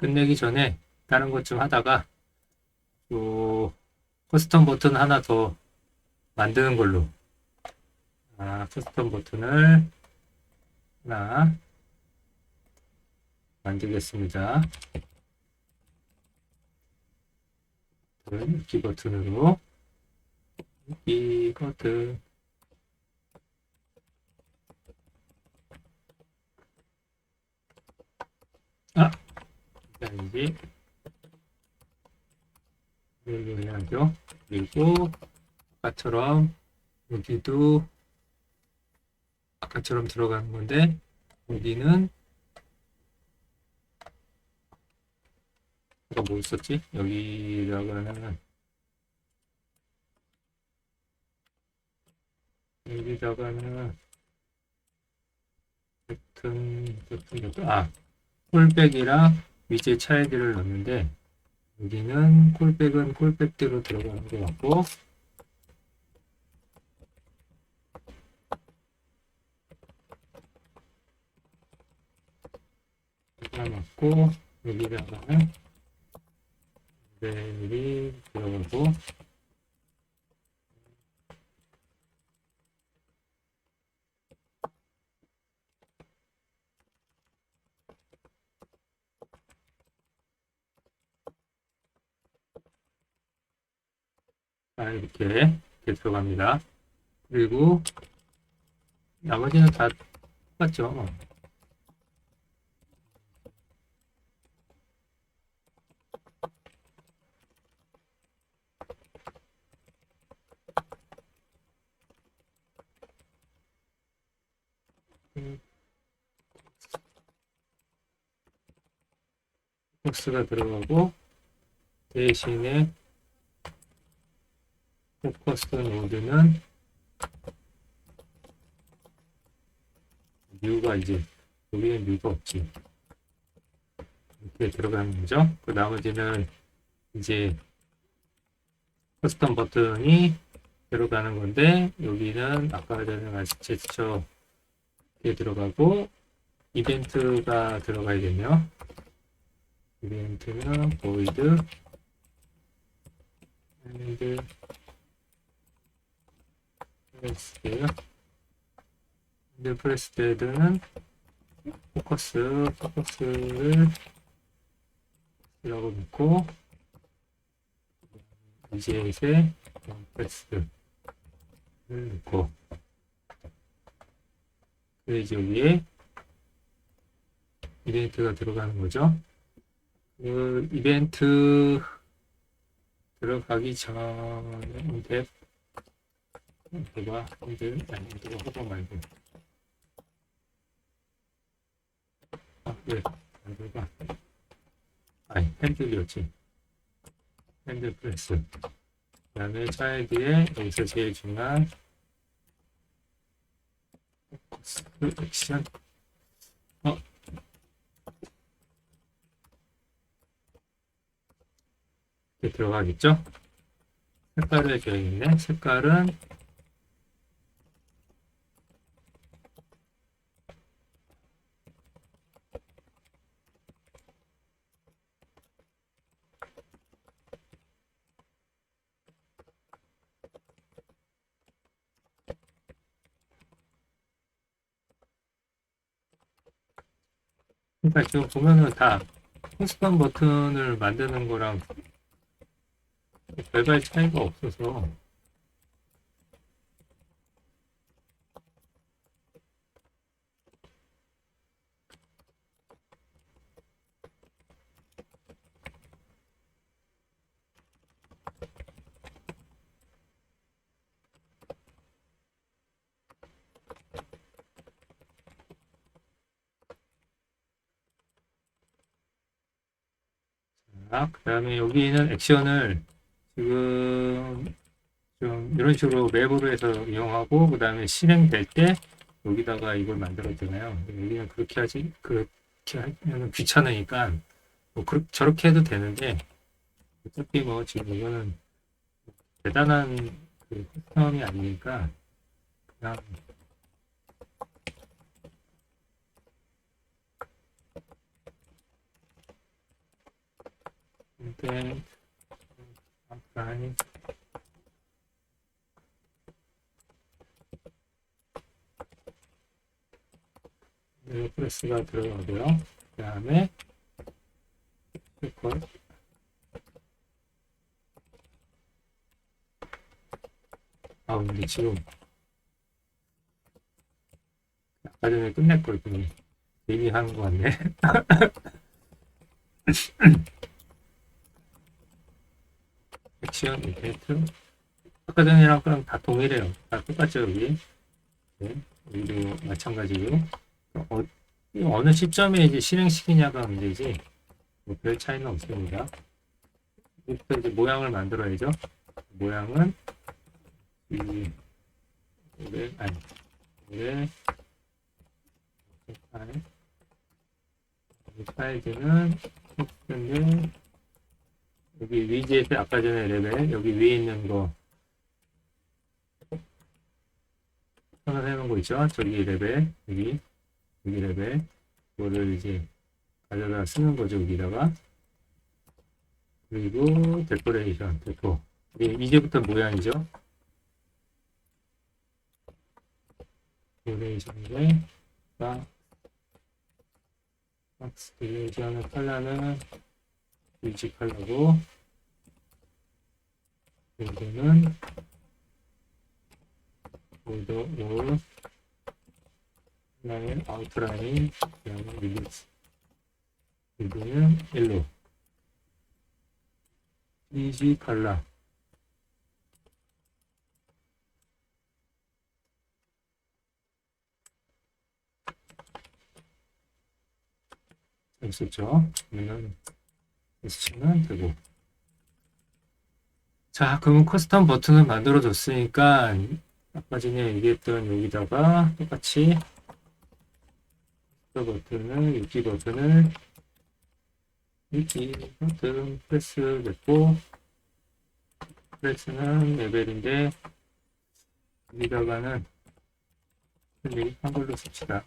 끝내기 전에 다른 것 좀 하다가 또 커스텀 버튼 하나 더 만드는 걸로. 아, 커스텀 버튼을 하나 만들겠습니다. 이 버튼으로. 이 버튼 아 아니지 이거 해야죠 그리고 아까처럼 여기도 아까처럼 들어가는 건데 여기는 이거 뭐 있었지? 여기다가는 여기다가는 버튼 버튼 아 콜백이랑 위제 차이들을 넣는데 여기는 콜백은 콜백대로 들어가는 것 같고 여기다 맞고 여기다가는 벨이 들어가고 자, 이렇게, 이렇게 들어갑니다. 그리고 나머지는 다 똑같죠. 포스가 들어가고 대신에 포커스 노드는 뮤가 이제 여기는 뮤가 없지. 이렇게 들어가는 거죠. 그 나머지는 이제 커스텀 버튼이 들어가는 건데 여기는 아까 전에 말씀 제스처 이렇게 들어가고 이벤트가 들어가야겠네요. 이벤트는 void and 프레스. 근데 프레스 데드는 포커스 포커스를 라고 놓고 이제에 프레스를 놓고 그래서 여기에 이벤트가 들어가는 거죠. 그 이벤트 들어가기 전에 데 핸들 아니 누가 호박 말고 아 왜? 누가 아니 핸들이었지 핸들 프레스 그 다음에 차이드에 여기서 제일 중요한 포커스 액션 어 이렇게 들어가겠죠? 색깔을 줘야겠네. 색깔은 그러니까 지금 보면은 다 호스판 버튼을 만드는 거랑 별다른 차이가 없어서 그 다음에 여기는 액션을 지금 좀 이런 식으로 맵으로 해서 이용하고 그 다음에 실행될 때 여기다가 이걸 만들었잖아요. 여기는 그렇게 하지 그렇게 하면 귀찮으니까 뭐 그렇, 저렇게 해도 되는데 어차피 뭐 지금 이거는 대단한 그 시스템이 아니니까 그냥 컨텐츠 아웃라인 프레스가 들어가고요. 그 다음에 스컬 아 근데 지금 아까 전에 끝낼 걸 그냥 얘기하는 것 같네. 액션 이벤트 아까 전이랑 그럼 다 동일해요. 다 똑같죠 여기. 네, 여기도 마찬가지고 어, 이 어느 시점에 이제 실행시키냐가 문제지 뭐 별 차이는 없습니다. 여기부터 이제 모양을 만들어야죠. 모양은 이 올해 아니 올해 파일 이 파일들은 텍스트인데 여기 위젯 아까 전에 레벨 여기 위에 있는 거. 선언해 놓은 거 있죠? 저기 레벨 여기 여기 레벨. 이거를 이제 가져다 쓰는 거죠 여기다가. 그리고 데코레이션 데코 예, 이제부터 모양이죠? 데코레이션인데 박 박스 데코레이션의 컬러는 컬러고. 여기는 보도 올 라인 아웃라인 그다음에 리뷰스 여기는 일로 이지 컬러 있었죠? 그러면 치면 되고 자 그러면 커스텀 버튼을 만들어 줬으니까 아까 전에 얘기했던 여기다가 똑같이 커스텀 버튼을 읽기 버튼을 읽기 버튼 프레스 됐고 프레스는 레벨인데 여기다가는 클릭 한글로 씁시다.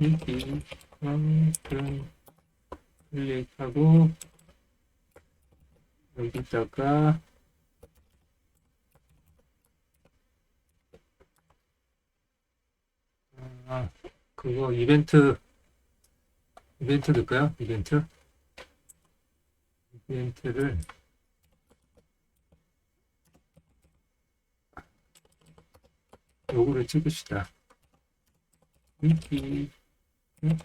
읽기 버튼 클릭하고 여기다가 아, 그거 이벤트 이벤트 넣을까요? 이벤트 이벤트를 요거를 찍읍시다. 이렇게 이렇게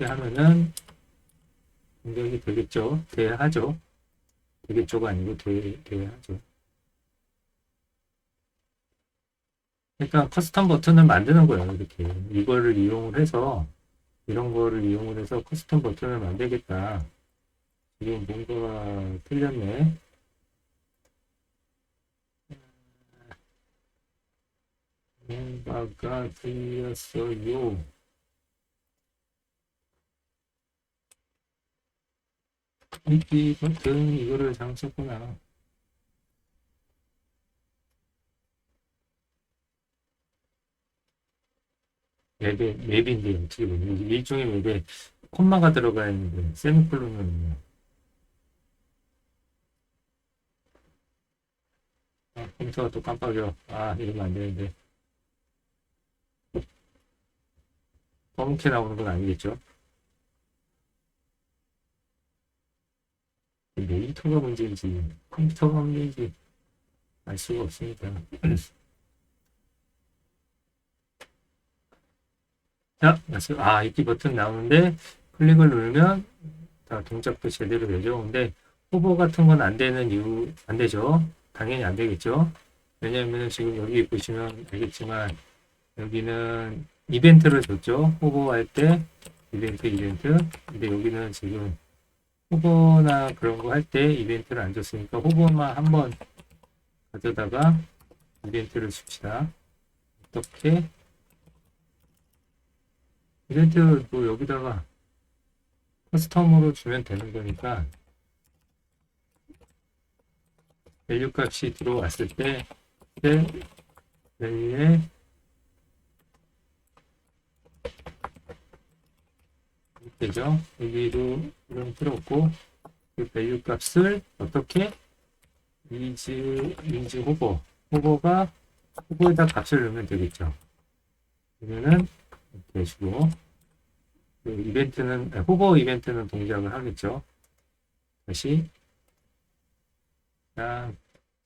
하면은 공격이 되겠죠. 돼야하죠. 되겠죠가 아니고 돼, 돼야하죠. 그러니까 커스텀 버튼을 만드는 거예요. 이렇게 이거를 이용을 해서 이런 거를 이용을 해서 커스텀 버튼을 만들겠다. 지금 뭔가가 틀렸네. 뭔가가 틀렸어요. 읽기 버튼 이거를 잘못 썼구나. 맵에, 맵인데 어떻게 보면 일종의 맵에 콤마가 들어가 있는데 세미콜론은 아, 컴퓨터가 또 깜빡여. 아, 이러면 안 되는데. 검게 나오는 건 아니겠죠? 모니터가 문제인지, 컴퓨터가 문제인지 알 수가 없으니까. 자, 아, 읽기 버튼 나오는데, 클릭을 누르면, 다 동작도 제대로 되죠. 근데, 후보 같은 건 안 되는 이유, 안 되죠. 당연히 안 되겠죠. 왜냐면 지금 여기 보시면 알겠지만 여기는 이벤트를 줬죠. 후보할 때 이벤트 이벤트. 근데 여기는 지금 후보나 그런 거 할 때 이벤트를 안 줬으니까 후보만 한번 가져다가 이벤트를 줍시다. 어떻게 이벤트 뭐 여기다가 커스텀으로 주면 되는 거니까 밸류 값이 들어왔을 때, 때 밸류에 되죠. 여기도 이런 들었고 그 밸류 값을 어떻게 이즈 이즈 후보 후보가 후보에다 값을 넣으면 되겠죠. 그러면은 이렇게 해주고 그 이벤트는 아, 후보 이벤트는 동작을 하겠죠. 다시 짠,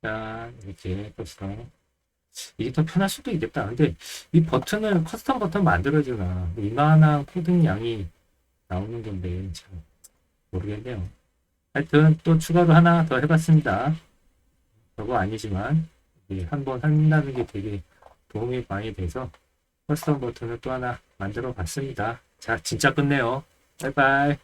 짠 이렇게 커스텀 이게 더 편할 수도 있겠다. 근데 이 버튼을 커스텀 버튼 만들어주나 이만한 코딩 양이 나오는 건데 참 모르겠네요. 하여튼 또 추가로 하나 더 해봤습니다. 별거 아니지만 한번 한다는 게 되게 도움이 많이 돼서 커스텀 버튼을 또 하나 만들어 봤습니다. 자, 진짜 끝내요. 바이바이.